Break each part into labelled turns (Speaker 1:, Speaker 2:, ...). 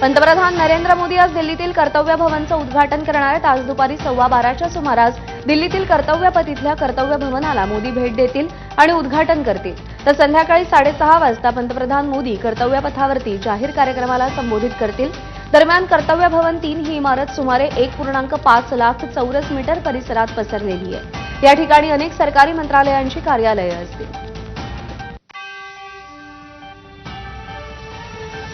Speaker 1: पंतप्रधान नरेंद्र मोदी आज दिल्लीतील कर्तव्य भवनचं उद्घाटन करणार आहेत. आज दुपारी सव्वा बाराच्या सुमारास दिल्लीतील कर्तव्यपथ इथल्या कर्तव्य भवनाला मोदी भेट देतील आणि उद्घाटन करतील. तर संध्याकाळी साडेसहा वाजता पंतप्रधान मोदी कर्तव्यपथावरती जाहीर कार्यक्रमाला संबोधित करतील. दरम्यान कर्तव्य भवन तीन ही इमारत सुमारे एक पूर्णांक पाच लाख चौरस मीटर परिसरात पसरलेली आहे. या ठिकाणी अनेक सरकारी मंत्रालयांची कार्यालये असतील.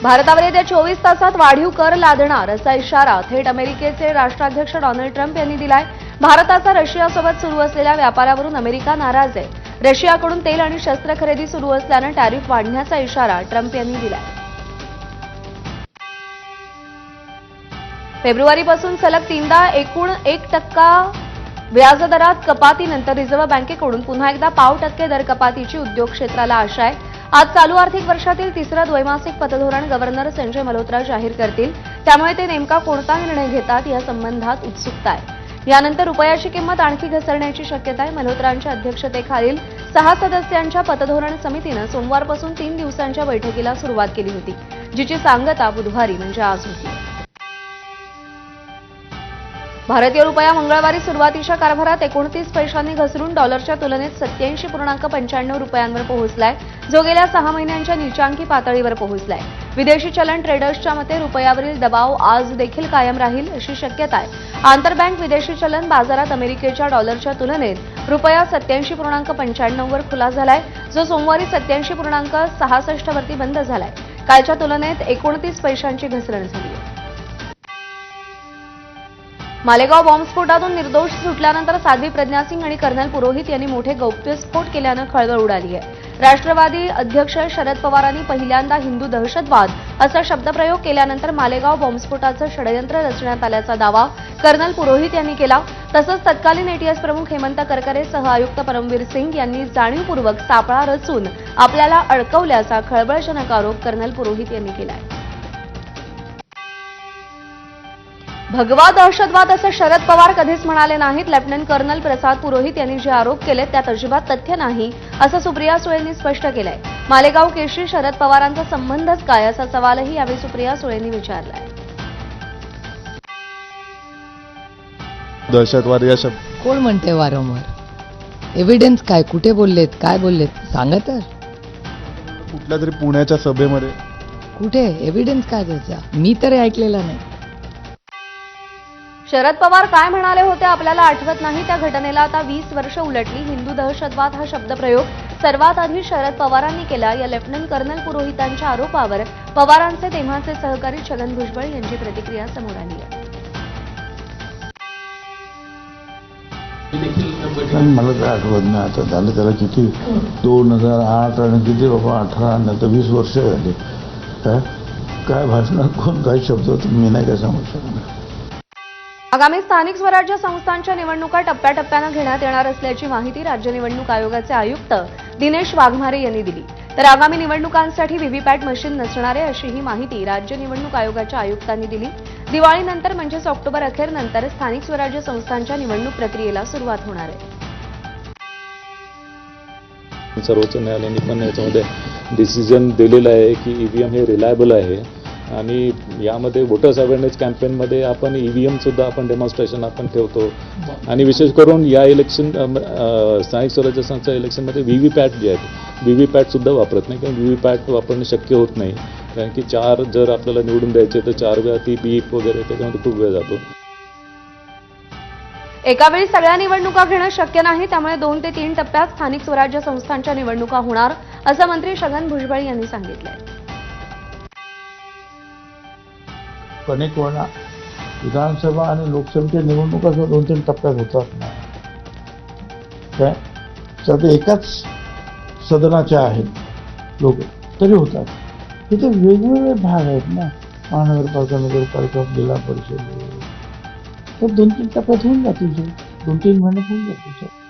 Speaker 1: भारतावर येत्या चोवीस तासात वाढीव कर लादणार असा इशारा थेट अमेरिकेचे राष्ट्राध्यक्ष डोनाल्ड ट्रम्प यांनी दिलाय. भारताचा रशियासोबत सुरू असलेल्या व्यापारावरून अमेरिका नाराज आहे. रशियाकडून तेल आणि शस्त्र खरेदी सुरू असल्यानं टॅरिफ वाढण्याचा इशारा ट्रम्प यांनी दिलाय. फेब्रुवारीपासून सलग तीनदा एकूण एक टक्का व्याजदरात कपातीनंतर रिझर्व्ह बँकेकडून पुन्हा एकदा पाव टक्के दर कपातीची उद्योग क्षेत्राला आशा आहे. आज चालू आर्थिक वर्षातील तिसरं द्वैमासिक पतधोरण गव्हर्नर संजय मल्होत्रा जाहीर करतील. त्यामुळे ते नेमका कोणता निर्णय घेतात या संबंधात उत्सुकता आहे. यानंतर रुपयाची किंमत आणखी घसरण्याची शक्यता आहे. मल्होत्रांच्या अध्यक्षतेखालील सहा सदस्यांच्या पतधोरण समितीनं सोमवारपासून तीन दिवसांच्या बैठकीला सुरुवात केली होती जिची सांगता बुधवारी म्हणजे आज होती. भारतीय रुपया मंगळवारी सुरुवातीच्या कारभारात एकोणतीस पैशांनी घसरून डॉलरच्या तुलनेत सत्याऐंशी पूर्णांक पंच्याण्णव रुपयांवर पोहोचलाय जो गेल्या सहा महिन्यांच्या नीचांकी पातळीवर पोहोचलाय. विदेशी चलन ट्रेडर्सच्या मते रुपयावरील दबाव आज देखील कायम राहील अशी शक्यता आहे. आंतरबँक विदेशी चलन बाजारात अमेरिकेच्या डॉलरच्या तुलनेत रुपया सत्याऐंशी पूर्णांक पंच्याण्णववर खुला झालाय जो सोमवारी सत्याऐंशी पूर्णांक सहासष्टवरती बंद झालाय. कालच्या तुलनेत एकोणतीस पैशांची घसरण झाली आहे. मालेगाव बॉम्बस्फोटातून निर्दोष सुटल्यानंतर साध्वी प्रज्ञा सिंग आणि कर्नल पुरोहित यांनी मोठे गौप्यस्फोट केल्यानं खळबळ उडाली आहे. राष्ट्रवादी अध्यक्ष शरद पवारांनी पहिल्यांदा हिंदू दहशतवाद असा शब्दप्रयोग केल्यानंतर मालेगाव बॉम्बस्फोटाचं षडयंत्र रचण्यात आल्याचा दावा कर्नल पुरोहित यांनी केला. तसंच तत्कालीन एटीएस प्रमुख हेमंत करकरे सह आयुक्त परमवीर सिंग यांनी जाणीवपूर्वक सापळा रचून आपल्याला अडकवल्याचा खळबळजनक आरोप कर्नल पुरोहित यांनी केला आहे भगवा दहशतवाद असं शरद पवार कधीच म्हणाले नाहीत. लेफ्टनंट कर्नल प्रसाद पुरोहित यांनी जे आरोप केले त्यात अजिबात तथ्य नाही असं सुप्रिया सुळेंनी स्पष्ट केलंय. मालेगाव केशी शरद पवारांचा संबंधच काय असा सवालही यावेळी सुप्रिया सुळेंनी विचारलाय.
Speaker 2: दहशतवाद या शब्द
Speaker 3: कोण म्हणते वारंवार? एव्हिडन्स काय? कुठे बोललेत? काय बोललेत? सांगा तर
Speaker 2: कुठल्या तरी पुण्याच्या सभेमध्ये.
Speaker 3: कुठे? एव्हिडन्स काय त्याचा? मी तरी ऐकलेला नाही.
Speaker 1: शरद पवार काय म्हणाले होते आपल्याला आठवत नाही त्या घटनेला आता वीस वर्ष उलटली. हिंदू दहशतवाद हा शब्दप्रयोग सर्वात आधी शरद पवारांनी केला. या लेफ्टनंट कर्नल पुरोहितांच्या आरोपावर पवारांचे तेव्हाचे सहकारी छगन भुजबळ यांची प्रतिक्रिया समोर आली आहे.
Speaker 4: मला काय आठवत नाही. आता झालं त्याला किती? दोन हजार आठ आणि किती बाबा? अठरा. आणि आता वीस वर्ष झाली. काय काय भाषणात कोण काय शब्द होते मी नाही काय सांगू शकणार.
Speaker 1: आगामी स्थानिक स्वराज्य संस्थांच्या निवडणुका टप्प्याटप्प्यानं घेण्यात येणार असल्याची माहिती राज्य निवडणूक आयोगाचे आयुक्त दिनेश वाघमारे यांनी दिली. तर आगामी निवडणुकांसाठी व्हीव्हीपॅट मशीन नसणार आहे अशी माहिती राज्य निवडणूक आयोगाच्या आयुक्तांनी दिली. दिवाळीनंतर म्हणजेच ऑक्टोबर अखेरनंतर स्थानिक स्वराज्य संस्थांच्या निवडणूक प्रक्रियेला सुरुवात होणार आहे.
Speaker 5: सर्वोच्च न्यायालयाने पण याच्यामध्ये डिसिजन दिलेलं आहे की ईव्हीएम हे रिलायबल आहे. आणि यामध्ये वोटर्स अवेअरनेस कॅम्पेनमध्ये आपण ईव्हीएम सुद्धा आपण डेमॉन्स्ट्रेशन आपण ठेवतो. आणि विशेष करून या इलेक्शन स्थानिक स्वराज्य संस्था इलेक्शनमध्ये व्ही व्ही पॅट जे आहेत व्ही व्ही पॅट सुद्धा वापरत नाही. कारण व्ही व्ही पॅट वापरणं शक्य होत नाही. कारण की चार जर आपल्याला निवडून द्यायचे तर चार वेळा ती बीप वगैरे त्याच्यामध्ये खूप वेळ जातो.
Speaker 1: एकावेळी सगळ्या निवडणुका घेणं शक्य नाही त्यामुळे दोन ते तीन टप्प्यात स्थानिक स्वराज्य संस्थांच्या निवडणुका होणार असं मंत्री छगन भुजबळ यांनी सांगितलंय.
Speaker 4: अनेक वेळा विधानसभा आणि लोकसभेच्या निवडणुका सुद्धा दोन तीन टप्प्यात होतात. ना काय तर एकाच सदनाच्या आहेत. लोक तरी होतात. तिथे वेगवेगळे भाग आहेत ना. महानगरपालिका नगरपालिका जिल्हा परिषद. तर दोन तीन टप्प्यात होऊन जातील दोन तीन महिन्यात होऊन जातील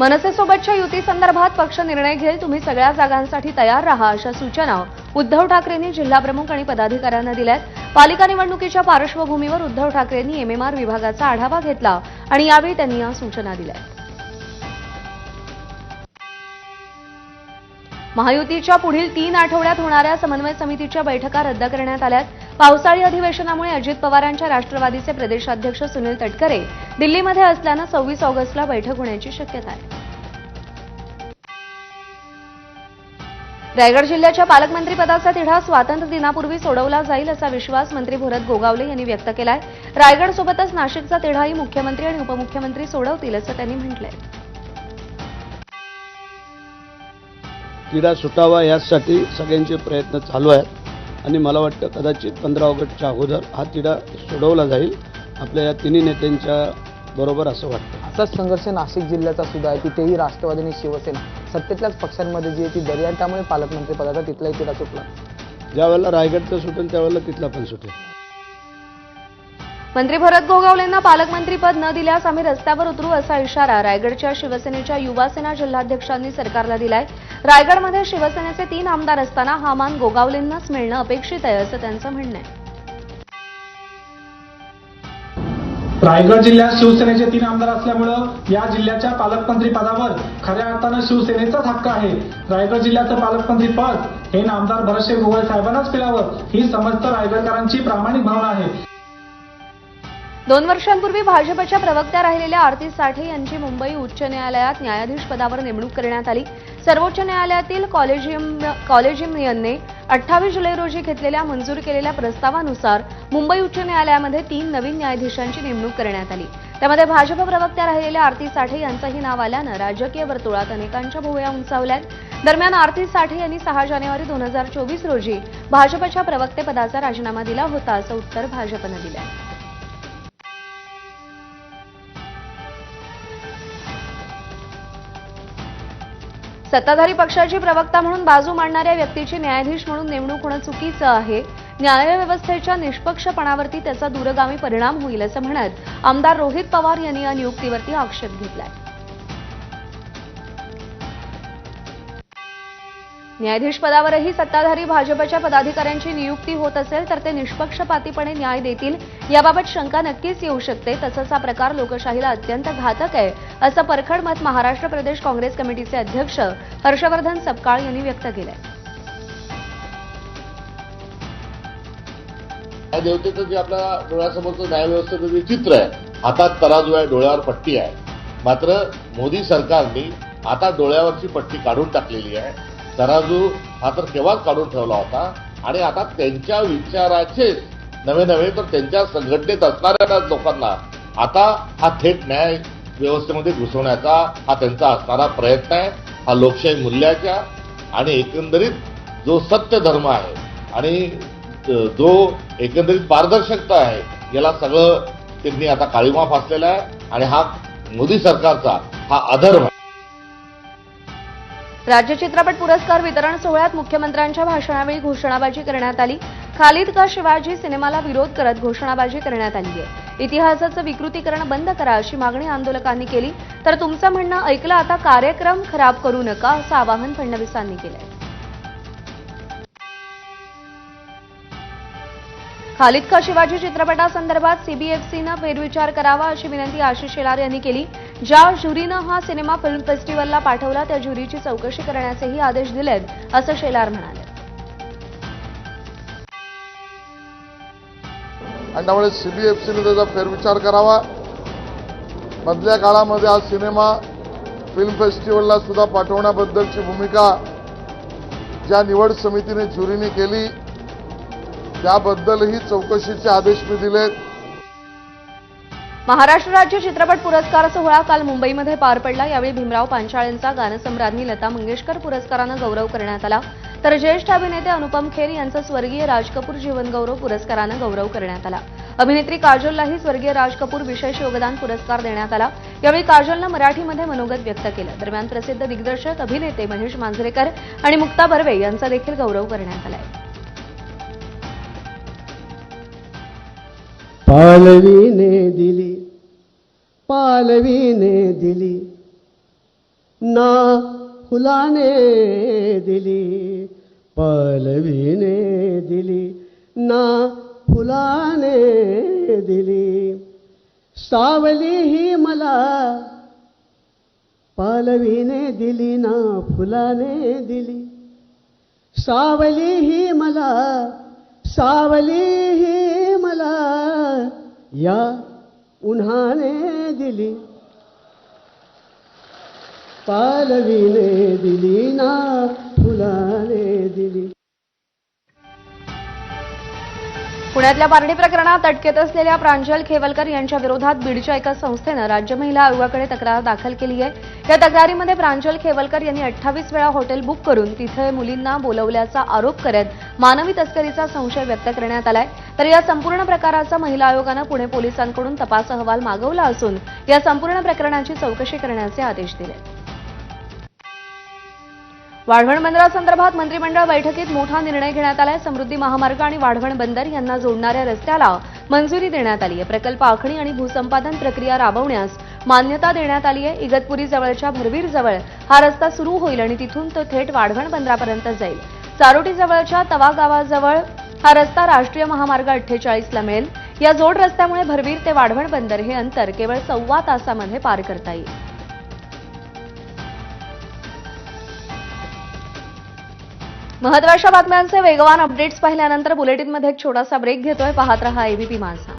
Speaker 1: मनसेसोबतच्या युती संदर्भात पक्ष निर्णय घेईल. तुम्ही सगळ्या जागांसाठी तयार राहा अशा सूचना उद्धव ठाकरेंनी जिल्हाप्रमुख आणि पदाधिकाऱ्यांना दिल्यात. पालिका निवडणुकीच्या पार्श्वभूमीवर उद्धव ठाकरेंनी एमएमआर विभागाचा आढावा घेतला आणि यावेळी त्यांनी या सूचना दिल्या. महायुतीच्या पुढील तीन आठवड्यात होणाऱ्या समन्वय समितीच्या बैठका रद्द करण्यात आल्यात. पावसाळी अधिवेशनामुळे अजित पवारांच्या राष्ट्रवादीचे प्रदेशाध्यक्ष सुनील तटकरे दिल्लीमध्ये असल्यानं सव्वीस ऑगस्टला बैठक होण्याची शक्यता आहे. रायगड जिल्ह्याच्या पालकमंत्रीपदाचा तिढा स्वातंत्र्य दिनापूर्वी सोडवला जाईल असा विश्वास मंत्री भरत गोगावले यांनी व्यक्त केलाय. रायगडसोबतच नाशिकचा तिढाही मुख्यमंत्री आणि उपमुख्यमंत्री सोडवतील असं त्यांनी म्हटलंय.
Speaker 6: तिढा सुटावा यासाठी सगळ्यांचे प्रयत्न चालू आहेत. आणि मला वाटतं कदाचित पंधरा ऑगस्टच्या अगोदर हा तिढा सोडवला जाईल. आपल्या या तिन्ही नेत्यांच्या बरोबर असं वाटतं.
Speaker 7: असाच संघर्ष नाशिक जिल्ह्याचा सुद्धा आहे. तिथेही राष्ट्रवादी आणि शिवसेना सत्तेतल्याच पक्षांमध्ये जी आहे ती दरी आणि त्यामुळे पालकमंत्री पदाचा तिथलाही तिढा सुटला.
Speaker 6: ज्या वेळेला रायगडचं सुटेल त्यावेळेला तिथला पण सुटेल.
Speaker 1: मंत्री भरत गोगावलेंना पालकमंत्रीपद न दिल्यास आम्ही रस्त्यावर उतरू असा इशारा रायगडच्या शिवसेनेच्या युवासेना जिल्हाध्यक्षांनी सरकारला दिलाय. रायगडमध्ये शिवसेनेचे तीन आमदार असताना हा मान गोगावलेंनाच मिळणं अपेक्षित आहे असं त्यांचं म्हणणं आहे.
Speaker 8: रायगड जिल्ह्यात शिवसेनेचे तीन आमदार असल्यामुळं या जिल्ह्याच्या पालकमंत्री पदावर खऱ्या अर्थानं शिवसेनेचाच हक्क आहे. रायगड जिल्ह्याचं पालकमंत्री पद हे नामदार भरतशेठ गोगाई साहेबांनाच मिळावं ही समस्त रायगडकरांची प्रामाणिक भावना आहे.
Speaker 1: दोन वर्षांपूर्वी भाजपच्या प्रवक्त्या राहिलेल्या आरती साठे यांची मुंबई उच्च न्यायालयात न्यायाधीश पदावर नेमणूक करण्यात आली. सर्वोच्च न्यायालयातील कॉलेजियम कॉलेजियमने अठ्ठावीस जुलै रोजी घेतलेल्या मंजूर केलेल्या प्रस्तावानुसार मुंबई उच्च न्यायालयामध्ये तीन नवीन न्यायाधीशांची नेमणूक करण्यात आली. त्यामध्ये भाजप प्रवक्त्या राहिलेल्या आरती साठे यांचंही नाव आल्यानं राजकीय वर्तुळात अनेकांच्या भुवया उंचावल्यात. दरम्यान आरती साठे यांनी सहा जानेवारी दोन हजार चोवीस रोजी भाजपच्या प्रवक्तेपदाचा राजीनामा दिला होता असं उत्तर भाजपनं दिलं सत्ताधारी पक्षाची प्रवक्ता म्हणून बाजू मांडणाऱ्या व्यक्तीची न्यायाधीश म्हणून नेमणूक होणं चुकीचं आहे. न्यायव्यवस्थेच्या निष्पक्षपणावरती त्याचा दूरगामी परिणाम होईल असं म्हणत आमदार रोहित पवार यांनी या नियुक्तीवरती आक्षेप घेतलाय. न्यायाधीश पदावरही सत्ताधारी भाजपच्या पदाधिकाऱ्यांची नियुक्ती होत असेल तर ते निष्पक्षपातीपणे न्याय देतील. याबाबत शंका नक्कीच येऊ शकते. तसंच हा प्रकार लोकशाहीला अत्यंत घातक आहे असं परखड मत महाराष्ट्र प्रदेश काँग्रेस कमिटीचे अध्यक्ष हर्षवर्धन सपकाळ यांनी व्यक्त केलंय.
Speaker 9: देवतेचं जे आपल्या डोळ्यासमोरचं न्यायव्यवस्थेचं जे चित्र आहे हातात तराजू आहे डोळ्यावर पट्टी आहे. मात्र मोदी सरकारने आता डोळ्यावरची पट्टी काढून टाकलेली आहे. तराजू हा तर केव्हाच काढून ठेवला होता. आणि आता त्यांच्या विचाराचे नवे नवे तर त्यांच्या संघटनेत असणाऱ्या लोकांना आता हा थेट न्याय व्यवस्थेमध्ये घुसवण्याचा हा त्यांचा असणारा प्रयत्न आहे. हा लोकशाही मूल्याच्या आणि एकंदरीत जो सत्य धर्म आहे आणि जो एकंदरीत पारदर्शकता आहे याला सगळं त्यांनी आता काळीमा फासलेला आहे. आणि हा मोदी सरकारचा हा अधर्म आहे.
Speaker 1: राज्य चित्रपट पुरस्कार वितरण सोहळ्यात मुख्यमंत्र्यांच्या भाषणावेळी घोषणाबाजी करण्यात आली. खालिद का शिवाजी सिनेमाला विरोध करत घोषणाबाजी करण्यात आली आहे. इतिहासाचं विकृतीकरण बंद करा अशी मागणी आंदोलकांनी केली. तर तुमचं म्हणणं ऐकलं आता कार्यक्रम खराब करू नका असं आवाहन फडणवीसांनी केलंय. खालिद का शिवाजी चित्रपटासंदर्भात सीबीएफसीनं फेरविचार करावा अशी विनंती आशिष शेलार यांनी केली. ज्या ज्युरीनं हा सिनेमा फिल्म फेस्टिवलला पाठवला त्या ज्युरीची चौकशी करण्याचेही आदेश दिलेत असं शेलार म्हणाले.
Speaker 10: आणि त्यामुळे सीबीएफसीने त्याचा फेरविचार करावा मधल्या काळामध्ये हा सिनेमा फिल्म फेस्टिवलला सुद्धा पाठवण्याबद्दलची भूमिका ज्या निवड समितीने ज्युरीने केली त्याबद्दलही चौकशीचे आदेश मी दिलेत.
Speaker 1: महाराष्ट्र राज्य चित्रपट पुरस्कार सोहळा काल मुंबईमध्ये पार पडला. यावेळी भीमराव पांचाळेंचा गानसम्राज्ञी लता मंगेशकर पुरस्कारानं गौरव करण्यात आला. तर ज्येष्ठ अभिनेते अनुपम खेर यांचा स्वर्गीय राज कपूर जीवनगौरव पुरस्कारानं गौरव करण्यात आला. अभिनेत्री काजोललाही स्वर्गीय राज कपूर विशेष योगदान पुरस्कार देण्यात आला. यावेळी काजोलनं मराठीमध्ये मनोगत व्यक्त केलं. दरम्यान प्रसिद्ध दिग्दर्शक अभिनेते महेश मांजरेकर आणि मुक्ता बर्वे यांचा देखील गौरव करण्यात आलाय.
Speaker 6: पालवीने दिली पालवीने दिली ना फुलाने दिली पालवीने दिली ना फुलाने दिली. सावली ही मला पालवीने दिली ना फुलाने दिली.
Speaker 11: सावली ही मला सावली ही या उन्हाने दिली. पालवीने दिली ना फुलाने दिली.
Speaker 1: पुण्यातल्या पारडी प्रकरणात अटकेत असलेल्या प्रांजल खेवलकर यांच्या विरोधात बीडच्या एका संस्थेनं राज्य महिला आयोगाकडे तक्रार दाखल केली आहे. या तक्रारीमध्ये प्रांजल खेवलकर यांनी अठ्ठावीस वेळा हॉटेल बुक करून तिथे मुलींना बोलवल्याचा आरोप करत मानवी तस्करीचा संशय व्यक्त करण्यात आलाय. तर या संपूर्ण प्रकाराचा महिला आयोगानं पुणे पोलिसांकडून तपास अहवाल मागवला असून या संपूर्ण प्रकरणाची चौकशी करण्याचे आदेश दिले. वाढवण बंदरासंदर्भात मंत्रिमंडळ बैठकीत मोठा निर्णय घेण्यात आलाय. समृद्धी महामार्ग आणि वाढवण बंदर यांना जोडणाऱ्या रस्त्याला मंजुरी देण्यात आली आहे प्रकल्प आखणी आणि भूसंपादन प्रक्रिया राबवण्यास मान्यता देण्यात आली आहे इगतपुरी जवळच्या भरवीरजवळ हा रस्ता सुरू होईल आणि तिथून तो थेट वाढवण बंदरापर्यंत जाईल. चारोटीजवळच्या तवा गावाजवळ हा रस्ता राष्ट्रीय महामार्ग अठ्ठेचाळीसला मिळेल. या जोड रस्त्यामुळे भरवीर ते वाढवण बंदर हे अंतर केवळ सव्वा तासामध्ये पार करता येईल. महत्त्वाच्या बातम्यांचे वेगवान अपडेट्स पाहिल्यानंतर बुलेटिनमध्ये एक छोटासा ब्रेक घेतोय. पाहत रहा एबीपी माझा